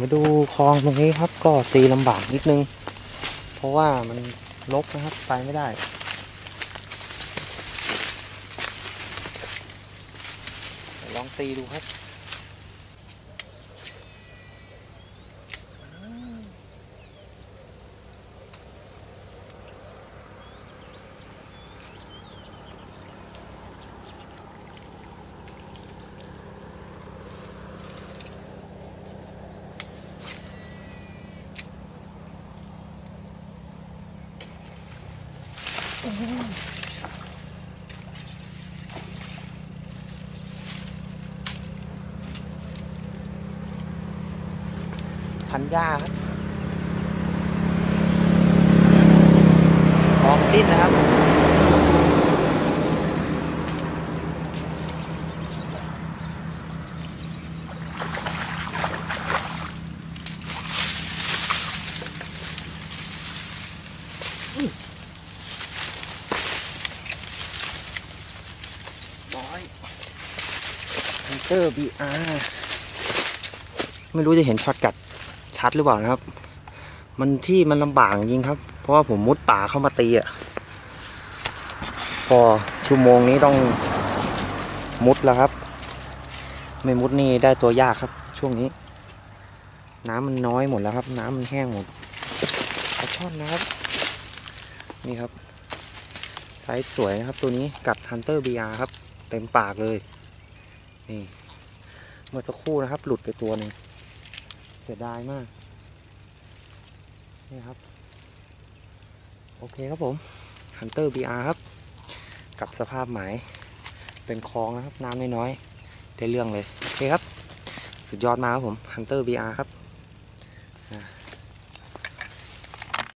มาดูคลองตรงนี้ครับ ก็ตีลำบากนิดนึง เพราะว่ามันลกนะครับไปไม่ได้ลองตีดูครับ พันหญ้าครับคลองดิ้นนะครับ ร้อย ฮันเตอร์บีอาร์ไม่รู้จะเห็นช็อตกัดชัดหรือเปล่านะครับ มันที่มันลำบากจริงครับ เพราะว่าผมมุดป่าเข้ามาตีอะ พอชั่วโมงนี้ต้องมุดแล้วครับ ไม่มุดนี่ได้ตัวยากครับ ช่วงนี้ น้ำมันน้อยหมดแล้วครับ น้ำมันแห้งหมดปลาช่อนนะครับ นี่ครับไซส์สวยนะครับตัวนี้กัด Hunter BR ครับ ต็มปากเลย นี่ เมื่อสักครู่นะครับ หลุดไปตัวหนึ่งเสียดายมาก นี่ครับ โอเคครับผม Hunter BR ครับ กับสภาพหมาย เป็นคลองนะครับ น้ำน้อยๆได้เรื่องเลย โอเคครับ สุดยอดมากครับผม Hunter BR ครับ